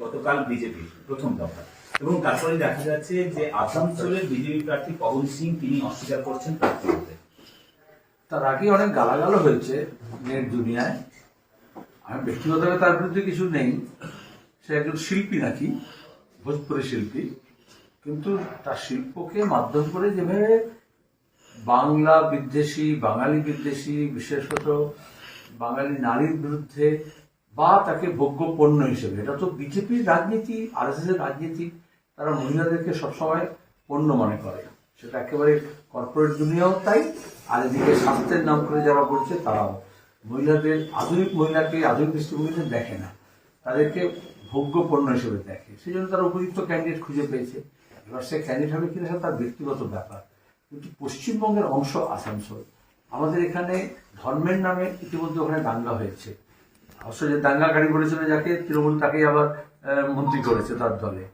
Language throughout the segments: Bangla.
গতকাল বিজেপি, প্রথম দফা। এবং তারপরে দেখা যাচ্ছে যে আসানসোলের বিজেপি প্রার্থী পবন সিং, তিনি অস্বীকার করছেন প্রার্থী হতে। তার আগে অনেক গালাগালও হয়েছে নেট দুনিয়ায়। আমি ব্যক্তিগতভাবে তার বিরুদ্ধে কিছু নেই। সে একজন শিল্পী নাকি ভোজপুরি শিল্পী। কিন্তু তার শিল্পকে মাধ্যম করে যেভাবে বাংলা বিদ্বেষী, বাঙালি বিদ্বেষী, বিশেষত বাঙালি নারীর বিরুদ্ধে বা তাকে ভোগ্য পণ্য হিসেবে, এটা তো বিজেপির রাজনীতি আর এস রাজনীতি, তারা মহিলাদেরকে সবসময় পণ্য মনে করে। সেটা একেবারে কর্পোরেট দুনিয়াও তাই, আর এদিকে স্বাস্থ্যের নাম করে যারা বলছে তারাও। মহিলাদের, আধুনিক মহিলাকে আধুনিক দৃষ্টিভঙ্গিতে দেখে না। তাদেরকে ভোগ্য পণ্য হিসেবে দেখে। সেই জন্য তারা উপযুক্ত ক্যান্ডিডেট খুঁজে পেয়েছে। এবার সে ক্যান্ডিডেট হবে কিনা তার ব্যক্তিগত ব্যাপার। কিন্তু পশ্চিমবঙ্গের অংশ আসানসোল। আমাদের এখানে ধর্মের নামে ইতিমধ্যে ওখানে দাঙ্গা হয়েছে। যে দাঙ্গাকারী বলেছিল যাকে, তৃণমূল তাকেই আবার মন্ত্রী করেছে তার দলে।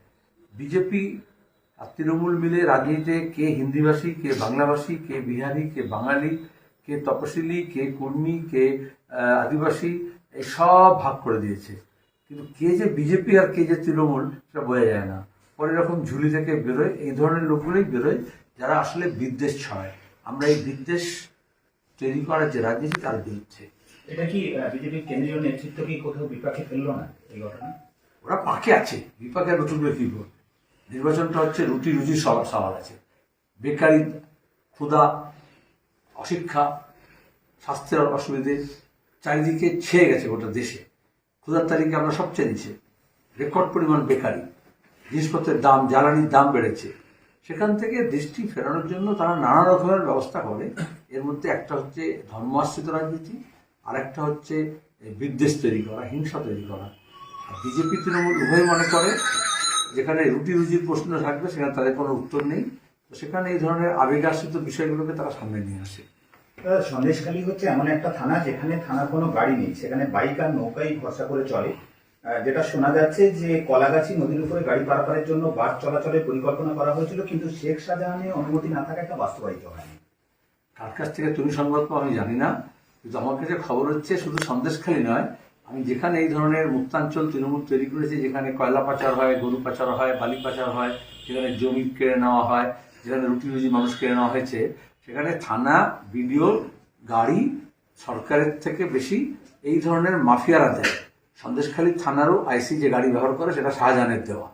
বিজেপি আর তৃণমূল মিলে রাজনীতিতে কে হিন্দিভাষী, কে বাংলাভাষী, কে বিহারি, কে বাঙালি, কে তপশিলি, কে কর্মী, কে আদিবাসী, এই সব ভাগ করে দিয়েছে। কিন্তু কে যে বিজেপি আর কে যে তৃণমূল, সেটা বোঝা যায় না। পরে এরকম ঝুলি থেকে বেরোয়, এই ধরনের লোকগুলোই বেরোয় যারা আসলে বিদ্বেষ ছড়ায়। আমরা এই বিদ্বেষ তৈরি করার যে রাজনীতি, তার বিরুদ্ধে। এটা কি বিজেপির কেন্দ্রীয় নেতৃত্ব কি কোথাও বিপাকে ফেলল না এই ঘটনা? ওরা পাকে আছে, বিপাকে নতুন করে কি নির্বাচনটা হচ্ছে রুটি রুজি সবার সবার আছে। বেকারি, ক্ষুধা, অশিক্ষা, স্বাস্থ্যের অসুবিধে চারিদিকে ছেয়ে গেছে গোটা দেশে। ক্ষুধার তারিখে আমরা সবচেয়ে নিচে রেকর্ড পরিমাণ বেকারি, জিনিসপত্রের দাম, জ্বালানির দাম বেড়েছে। সেখান থেকে দৃষ্টি ফেরানোর জন্য তারা নানা রকমের ব্যবস্থা করে। এর মধ্যে একটা হচ্ছে ধর্মাশ্রিত রাজনীতি আর একটা হচ্ছে বিদ্বেষ তৈরি করা হিংসা তৈরি করা। আর বিজেপি তৃণমূল উভয় মনে করে যেখানে রুটি রুজির প্রশ্ন থাকবে সেখানে তাদের কোনো উত্তর নেই। তো সেখানে এই ধরনের আবেগাশ্রিত বিষয়গুলোকে তারা সামনে নিয়ে আসে। সন্দেশখালী হচ্ছে এমন একটা থানা যেখানে থানার কোনো গাড়ি নেই। সেখানে বাইক আর নৌকাই ভরসা করে চলে। যেটা শোনা যাচ্ছে যে কলাগাছি নদীর উপরে গাড়ি পারাপারের জন্য বাস চলাচলের পরিকল্পনা করা হয়েছিল কিন্তু শেখ শাহজাহানের অনুমতি না থাকা একটা বাস্তবায়িত হয়নি। কার কাছ থেকে তুমি সংবাদ পাও আমি জানি না। কিন্তু আমার কাছে খবর হচ্ছে শুধু সন্দেশখালী নয়, আমি যেখানে এই ধরনের মুক্তাঞ্চল তৃণমূল তৈরি করেছি, যেখানে কয়লা পাচার হয়, গরু পাচার হয়, বালি পাচার হয়, যেখানে জমি কেড়ে নেওয়া হয়, যেখানে রুটি রুজি মানুষ কেড়ে নেওয়া হয়েছে, সেখানে থানা, বিডিও, গাড়ি সরকারের থেকে বেশি এই ধরনের মাফিয়ারা দেয়। সন্দেশখালী থানারও আইসি যে গাড়ি ব্যবহার করে, সেটা শাহজাহানের দেওয়া।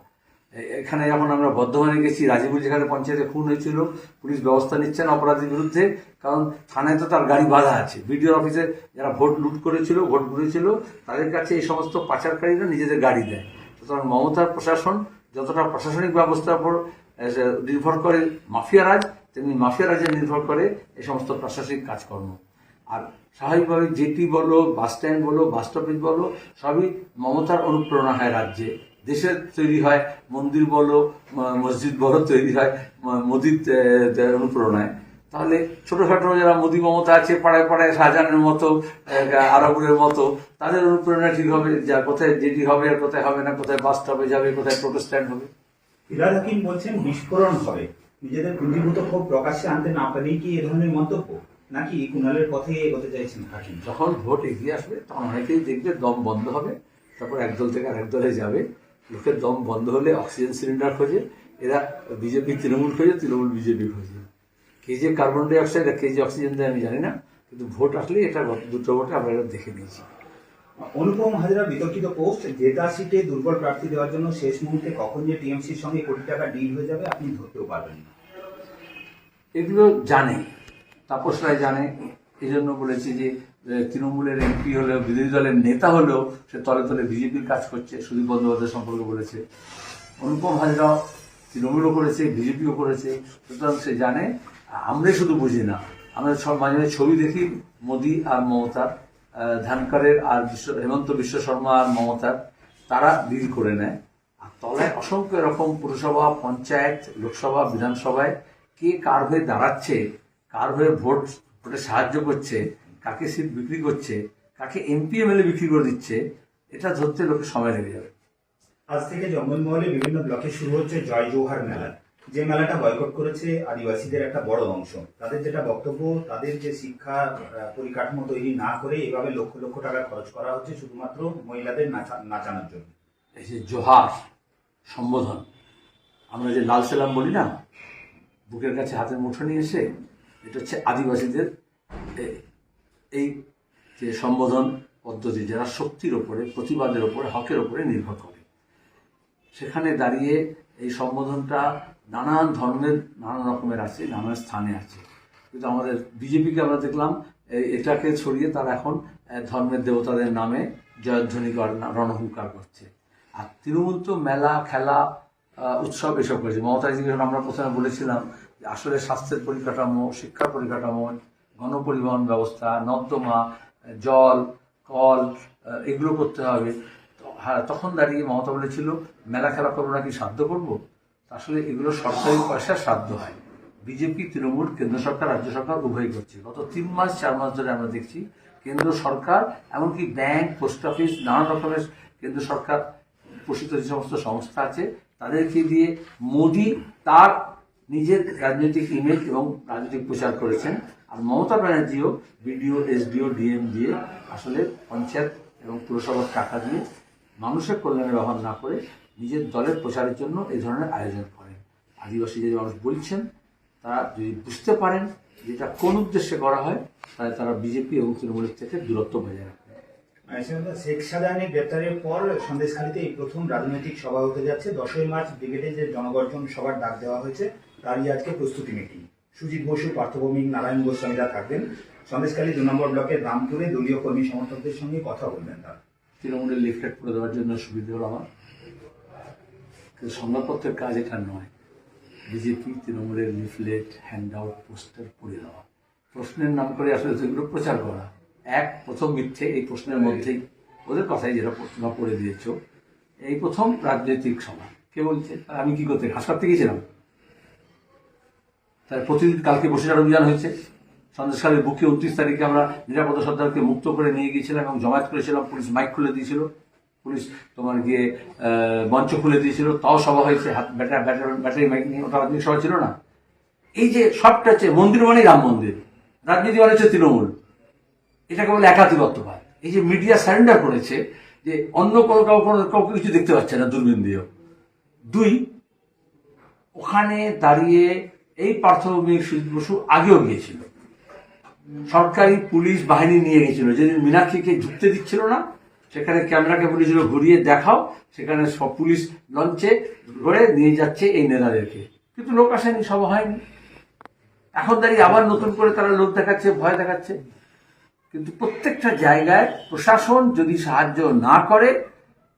এখানে যেমন আমরা বর্ধমানে গেছি রাজীপুর যেখানে পঞ্চায়েতে খুন হয়েছিল, পুলিশ ব্যবস্থা নিচ্ছে না অপরাধীর বিরুদ্ধে, কারণ থানায় তো তার গাড়ি বাধা আছে। বিডিও অফিসে যারা ভোট লুট করেছিল, ভোট ঘুরেছিল, তাদের কাছে এই সমস্ত পাচারকারীরা নিজেদের গাড়ি দেয়। সুতরাং মমতার প্রশাসন যতটা প্রশাসনিক ব্যবস্থার উপর নির্ভর করে মাফিয়া রাজ, তেমনি মাফিয়া রাজে নির্ভর করে এই সমস্ত প্রশাসনিক কাজকর্ম। আর স্বাভাবিকভাবে জেটি বলো, বাস স্ট্যান্ড বলো, বাস স্টপেজ বলো, সবই মমতার অনুপ্রেরণা হয় রাজ্যে। দেশের তৈরি হয় মন্দির বলো মসজিদ বলো তৈরি হয় মোদির অনুপ্রেরণায়। তাহলে ছোটখাটো যারা মোদি মমতা আছে পাড়ায় পাড়ায় শাহজাহানের মতো আরবুরের মতো তাদের অনুপ্রেরণা ঠিক হবে যা কোথায় যেটি হবে আর কোথায় হবে না কোথায় বাস স্টপে যাবে কোথায় টোটো স্ট্যান্ড হবে। ফিরাদ হাকিম বলছেন বিস্ফোরণ হবে। নিজেদের পুঞ্জীভূত ক্ষোভ প্রকাশ্যে আনতে না পারেই কি এ ধরনের মন্তব্য? নাকি কুণালের পথে এগোতে চাইছেন হাকিম? যখন ভোট এগিয়ে আসবে তখন অনেকেই দেখবে দম বন্ধ হবে তারপর একদল থেকে আরেক দলে যাবে। লোকের দম বন্ধ হলে অক্সিজেন সিলিন্ডার খোঁজে এরা বিজেপি তৃণমূল খোঁজে তৃণমূল বিজেপি খোঁজে। কে যে কার্বন ডাই অক্সাইড আর কে যে অক্সিজেন দেয় আমি জানি না কিন্তু ভোট আসলে এটা দুটো ভোটে আমরা এটা দেখে নিয়েছি। অনুপম হাজরা বিতর্কিত পোস্ট জেতা সিটে দুর্বল প্রার্থী দেওয়ার জন্য শেষ মুহূর্তে কখন যে টিএমসির সঙ্গে কোটি টাকা ডিল হয়ে যাবে আপনি ধরতেও পারবেন না। এগুলো জানে তাপস রায় জানে এই জন্য বলেছি যে তৃণমূলের এমপি হলেও বিরোধী দলের নেতা হলেও, সে তলে তলে বিজেপির কাজ করছে, সুদীপ বন্দ্যোপাধ্যায় সম্পর্কে বলেছে। অনুপম হাজরাও তৃণমূলও করেছে, বিজেপিও করেছে। সুতরাং সে জানে, আমরাই শুধু বুঝি না। আমরা সব মাঝে মাঝে ছবি দেখি মোদি আর মমতার ধানকারের আর বিশ্ব, হেমন্ত বিশ্ব শর্মা আর মমতার। তারা ডিল করে নেয়। আর তলায় অসংখ্য এরকম পুরসভা, পঞ্চায়েত, লোকসভা, বিধানসভায় কে কার হয়ে দাঁড়াচ্ছে, কার হয়ে ভোট, ভোটে সাহায্য করছে কাকে সিট বিক্রি করছে কাকে এমপি এমএলএ বিক্রি করে দিচ্ছে এটা ধরতে লোকের সময় লেগে যাবে। আজ থেকে জঙ্গলমহলে বিভিন্ন ব্লকে শুরু হচ্ছে জয় জোহার মেলা। যে মেলাটা বয়কট করেছে আদিবাসীদের একটা বড় অংশ। তাদের যেটা বক্তব্য তাদের যে শিক্ষা পরিকাঠামো তৈরি না করে এভাবে লক্ষ লক্ষ টাকা খরচ করা হচ্ছে শুধুমাত্র মহিলাদের নাচা- নাচানোর জন্য। এই যে জোহার সম্বোধন আমরা যে লাল সেলাম বলি না বুকের কাছে হাতের মুঠো নিয়ে এসে এটা হচ্ছে আদিবাসীদের এই যে সম্বোধন পদ্ধতি যারা শক্তির ওপরে, প্রতিবাদের ওপরে, হকের ওপরে নির্ভর করে। সেখানে দাঁড়িয়ে এই সম্বোধনটা নানান ধর্মের নানান রকমের আছে, নানান স্থানে আছে। কিন্তু আমাদের বিজেপিকে আমরা দেখলাম এটাকে ছড়িয়ে তারা এখন ধর্মের দেবতাদের নামে জয়ধ্বনি কর রণহুঙ্কার করছে। আর তৃণমূল তো মেলা, খেলা উৎসব এসব করেছে। মমতাজি আমরা প্রথমে বলেছিলাম যে আসলে স্বাস্থ্যের পরিকাঠামো শিক্ষা পরিকাঠামো গণপরিবহন ব্যবস্থা, নর্দমা, জল, কল এগুলো করতে হবে। হ্যাঁ তখন দাঁড়িয়ে মমতা বলেছিল মেলা খেলা করব নাকি সাধ্য করব? আসলে এগুলো সরকারি পয়সা সাধ্য হয়। বিজেপি, তৃণমূল, কেন্দ্র সরকার, রাজ্য সরকার উভয় করছে। গত তিন মাস, চার মাস ধরে আমরা দেখছি কেন্দ্র সরকার, এমনকি ব্যাংক, পোস্ট অফিস নানান রকমের কেন্দ্র সরকার, পোষিত যে সমস্ত সংস্থা আছে, তাদেরকে দিয়ে মোদি তার নিজের রাজনৈতিক ইমেজ এবং রাজনৈতিক প্রচার করেছেন। আর মমতা ব্যানার্জিও বিডিও এসডিও ডিএম দিয়ে আসলে পঞ্চায়েত এবং পুরসভার টাকা দিয়ে মানুষের কল্যাণে ব্যবহার না করে নিজের দলের প্রচারের জন্য এই ধরনের আয়োজন করেন। আদিবাসী যে মানুষ বলছেন তারা যদি বুঝতে পারেন যেটা কোন উদ্দেশ্যে করা হয় তাহলে তারা বিজেপি এবং তৃণমূলের থেকে দূরত্ব বজায় আহ, শেখ শাহজাহানের গ্রেপ্তারের পর সন্দেশখালীতে এই প্রথম রাজনৈতিক সভা হতে যাচ্ছে। দশই মার্চ ব্রিগেডে যে জনগর্জন সভার ডাক দেওয়া হয়েছে তারই আজকে প্রস্তুতি মিটিং সুজিত বসু, পার্থভৌমিক নারায়ণ গোস্বামীরা থাকবেন। সন্দেশখালী দু নম্বর ব্লকের রামপুরে দলীয় কর্মী সমর্থকদের সঙ্গে কথা বলবেন তারা। তৃণমূলের লিফলেট করে দেওয়ার জন্য সুবিধা হলো আমার। কিন্তু সংবাদপত্রের কাজ এটা নয়। বিজেপি তৃণমূলের লিফলেট হ্যান্ড আউট পোস্টার করে দেওয়া। প্রশ্নের নাম করে আসলে সেগুলো প্রচার করা। এক, প্রথম মিথ্যে, এই প্রশ্নের মধ্যেই ওদের কথাই যেটা প্রশ্ন করে দিয়েছ। এই প্রথম রাজনৈতিক সভা। কে বলছে? আমি কি করতে? হাসপাতাল গেছিলাম তার প্রতিদিন কালকে বসিরহাট অভিযান হয়েছে। সন্দেশকালের বুকে উনত্রিশ তারিখে আমরা নিরাপদ সর্দারকে মুক্ত করে নিয়ে গিয়েছিলাম এবং জমায়েত করেছিলাম। পুলিশ মাইক খুলে দিয়েছিল। পুলিশ তোমার গিয়ে মঞ্চ খুলে দিয়েছিল। তাও সভা হয়েছে। হাত ব্যাটারি ব্যাটারি মাইক নিয়ে ওটা রাজনৈতিক সভা ছিল না। এই যে সবটা হচ্ছে মন্দির মানেই রাম মন্দির। রাজনীতি মানে হচ্ছে তৃণমূল। এটাকে বলে একাধিপত্যবাদ এই যে মিডিয়া সারেন্ডার করেছে যে অন্য কোনো কাউ কোনো কাউকে কিছু দেখতে পাচ্ছে না, দূরবীন দিয়েও। দুই, ওখানে দাঁড়িয়ে এই পার্থভূমিক সুজিত বসু আগেও গিয়েছিল। সরকারি পুলিশ বাহিনী নিয়ে গেছিল যেদিন মীনাক্ষীকে ঢুকতে দিচ্ছিল না, সেখানে ক্যামেরাকে বলেছিল, ঘুরিয়ে দেখাও। সেখানে সব পুলিশ লঞ্চে ধরে নিয়ে যাচ্ছে এই নেতাদেরকে। কিন্তু লোক আসেনি সব হয়নি। এখন দাঁড়িয়ে আবার নতুন করে তারা লোক দেখাচ্ছে, ভয় দেখাচ্ছে। কিন্তু প্রত্যেকটা জায়গায় প্রশাসন যদি সাহায্য না করে,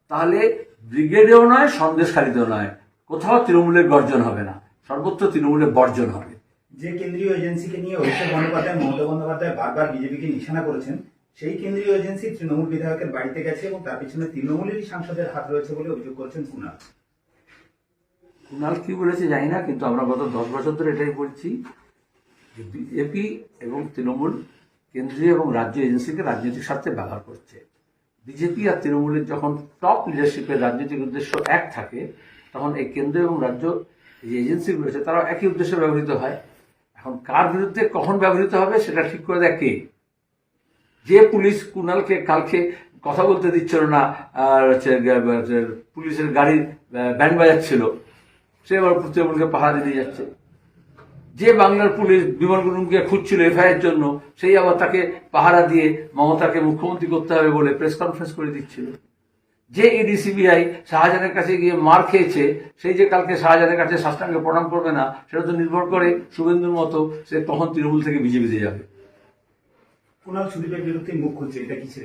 তাহলে ব্রিগেডেও নয়, সন্দেশখালিতেও নয়। কোথাও তৃণমূলের গর্জন হবে না। সর্বত্র তৃণমূলের বর্জন হবে। যে কেন্দ্রীয় এজেন্সিকে নিয়ে অভিষেক বন্দ্যোপাধ্যায় মমতা বন্দ্যোপাধ্যায় বারবার বিজেপিকে নিশানা করেছেন সেই কেন্দ্রীয় এজেন্সি তৃণমূল বিধায়কের বাড়িতে গেছে এবং তার পিছনে তৃণমূলেরই সাংসদের হাত রয়েছে বলে অভিযোগ করেছেন কুণাল। কুণাল কি বলেছে জানি না কিন্তু আমরা গত দশ বছর ধরে এটাই বলছি বিজেপি এবং তৃণমূল কেন্দ্রীয় এবং রাজ্য এজেন্সিকে রাজনৈতিক স্বার্থে ব্যবহার করছে। বিজেপি আর তৃণমূলের যখন টপ লিডারশিপের রাজনৈতিক উদ্দেশ্য এক থাকে তখন এই কেন্দ্র এবং রাজ্য যে এজেন্সিগুলো আছে তারাও একই উদ্দেশ্যে ব্যবহৃত হয়। এখন কার বিরুদ্ধে কখন ব্যবহৃত হবে, সেটা ঠিক করে দেয় কে? যে পুলিশ কুণালকে কালকে কথা বলতে দিচ্ছিল না পুলিশের গাড়ির ব্যান্ড বাজাচ্ছিল, সে এবার তৃণমূলকে পাহারা দিয়ে যাচ্ছে। যে বাংলার পুলিশ বিমল গুরুমকে খুঁজছিল এফআইআর জন্য, সেই আবার তাকে পাহারা দিয়ে মমতাকে মুখ্যমন্ত্রী করতে হবে বলে প্রেস কনফারেন্স করে দিচ্ছিল। যে ইডি সিবিআই শাহজাহানের কাছে গিয়ে মার খেয়েছে সেই যে কালকে শাহজাহানের কাছে সাষ্টাঙ্গে প্রণাম করবে না সেটা তো নির্ভর করে শুভেন্দুর মতো সে তখন তৃণমূল থেকে বিজেপিতে যাবে। কুণাল সুদীপের বিরুদ্ধে মুখ খুলছে এটা কি ছিল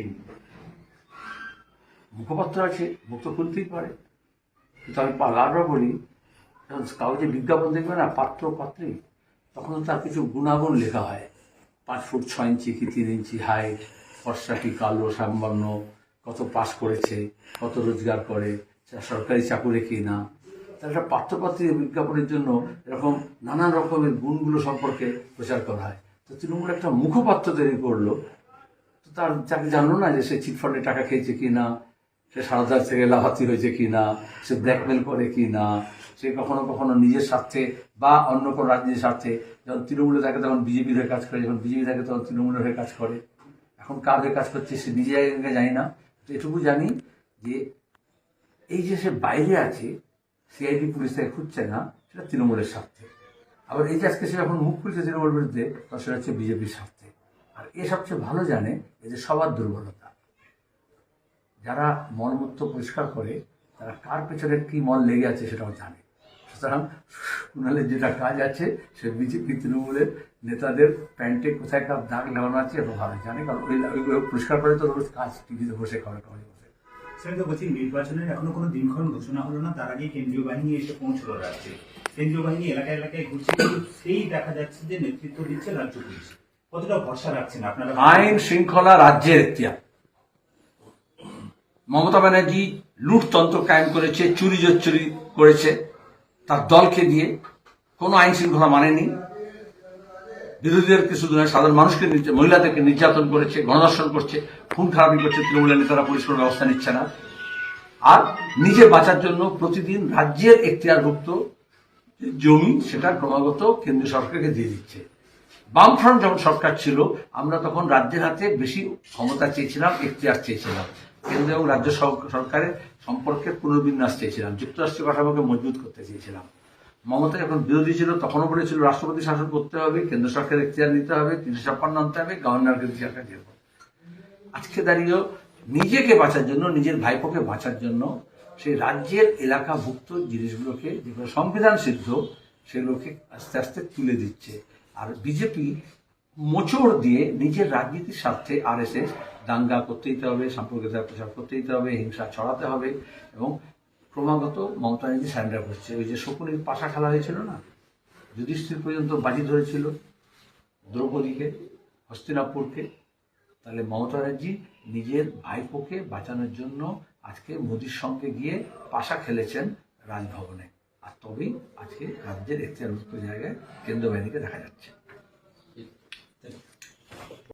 মুখপাত্র আছে মুখ তো খুলতেই পারে। কিন্তু আমি বারবার বলি যখন কাগজে বিজ্ঞাপন দেখবে না পাত্র পাত্রী তখন তার কিছু গুণাগুণ লেখা হয়। পাঁচ ফুট ছয় ইঞ্চি কি তিন ইঞ্চি হাইট ফর্সা কি কালো সাম্বান্ন কত পাস করেছে, কত রোজগার করে সরকারি চাকুরে কি না তার একটা পাত্রপাত্রীর বিজ্ঞাপনের জন্য এরকম নানান রকমের গুণগুলো সম্পর্কে প্রচার করা হয়। তো তৃণমূল একটা মুখপাত্র তৈরি করল। তো তার যাকে জানলো না যে সে চিটফান্ডে টাকা খেয়েছে কি না সে সারদার থেকে লাভার্থী হয়েছে কি না সে ব্ল্যাকমেল করে কি না সে কখনো কখনো নিজের স্বার্থে বা অন্য কোনো রাজনীতির স্বার্থে যখন তৃণমূলে থাকে তখন বিজেপির হয়ে কাজ করে, যখন বিজেপি থাকে তখন তৃণমূলের হয়ে কাজ করে। এখন কার হয়ে কাজ করছে সে নিজে জানি না। এটুকু জানি যে এই যে সে বাইরে আছে সিআইডি পুলিশ তাকে খুঁজছে না, সেটা তৃণমূলের স্বার্থে। আবার এই যে আজকে সে যখন মুখ খুলছে তৃণমূল বিরুদ্ধে সেটা হচ্ছে বিজেপির স্বার্থে। আর এ সবচেয়ে ভালো জানে এই যে সবার দুর্বলতা। যারা মলমূত্র পরিষ্কার করে, তারা কার পেছনে কি মল লেগে আছে সেটাও জানে। সুতরাং কুণালের যেটা কাজ আছে সে বিজেপি তৃণমূলের নেতাদের প্যান্টে কোথায় একটা দাগ লাগানো আছে এটা ভালো জানে কারণ ওই ওইগুলো পরিষ্কার করে তো রোজ কাজ টিভিতে বসে খাবার খাওয়া বসে। সেটা তো বলছি নির্বাচনের এখনও কোনো দিনক্ষণ ঘোষণা হলো না তার আগেই কেন্দ্রীয় বাহিনী এসে পৌঁছলো রাজ্যে। কেন্দ্রীয় বাহিনী এলাকায় এলাকায় ঘুরছে কিন্তু সেই দেখা যাচ্ছে যে নেতৃত্ব দিচ্ছে রাজ্য পুলিশ। কতটা ভরসা রাখছেন আপনারা? আইন শৃঙ্খলা রাজ্যের এখতিয়ার। মমতা ব্যানার্জি লুটতন্ত্র কায়েম করেছে চুরি জোর চুরি করেছে। তার দলকে দিয়ে কোনো আইন শৃঙ্খলা মানেনি। বিরোধীদেরকে শুধু নয়, সাধারণ মানুষকে মহিলাদেরকে নির্যাতন করেছে, গণধর্ষণ করছে, খুন খারাপি করছে তৃণমূলের নেতারা পরিষ্কার ব্যবস্থা নিচ্ছে না। আর নিজে বাঁচার জন্য প্রতিদিন রাজ্যের এখতিয়ারভুক্ত জমি সেটা ক্রমাগত কেন্দ্রীয় সরকারকে দিয়ে দিচ্ছে। বামফ্রন্ট যখন সরকার ছিল, আমরা তখন রাজ্যের হাতে বেশি ক্ষমতা চেয়েছিলাম, এখতিয়ার চেয়েছিলাম। কেন্দ্র এবং রাজ্য সরকারের সম্পর্কের পুনর্বিন্যাস চেয়েছিলাম যুক্তরাষ্ট্রীয় কাঠামোকে মজবুত করতে চেয়েছিলাম। মমতা যখন বিরোধী ছিল, তখনও বলেছিল, রাষ্ট্রপতি শাসন করতে হবে, কেন্দ্র সরকারের এখতিয়ার নিতে হবে, তিনশো ছাপ্পান্ন আনতে হবে, গভর্নরকে সরকার আজকে দাঁড়িয়েও নিজেকে বাঁচার জন্য, নিজের ভাইপোকে বাঁচার জন্য, সেই রাজ্যের এলাকাভুক্ত জিনিসগুলোকে, যেগুলো সংবিধান সিদ্ধ সেগুলোকে আস্তে আস্তে তুলে দিচ্ছে। আর বিজেপি মোচড় দিয়ে নিজের রাজনীতির স্বার্থে আর এস এস দাঙ্গা করতে দিতে হবে সাম্প্রদায়িকতা প্রচার করতে দিতে হবে, হিংসা ছড়াতে হবে এবং ক্রমাগত মমতা ব্যানার্জি স্যারেন্ডার করছে। ওই যে শকুনির পাশা খেলা হয়েছিল না? যুধিষ্ঠির পর্যন্ত বাজি ধরেছিল দ্রৌপদীকে, হস্তিনাপুরকে। তাহলে মমতা ব্যানার্জি নিজের ভাইপোকে বাঁচানোর জন্য আজকে মোদির সঙ্গে গিয়ে পাশা খেলেছেন রাজভবনে। আর তবেই আজকে রাজ্যের এখতিয়ারভুক্ত জায়গায় কেন্দ্র বাহিনীকে দেখা যাচ্ছে।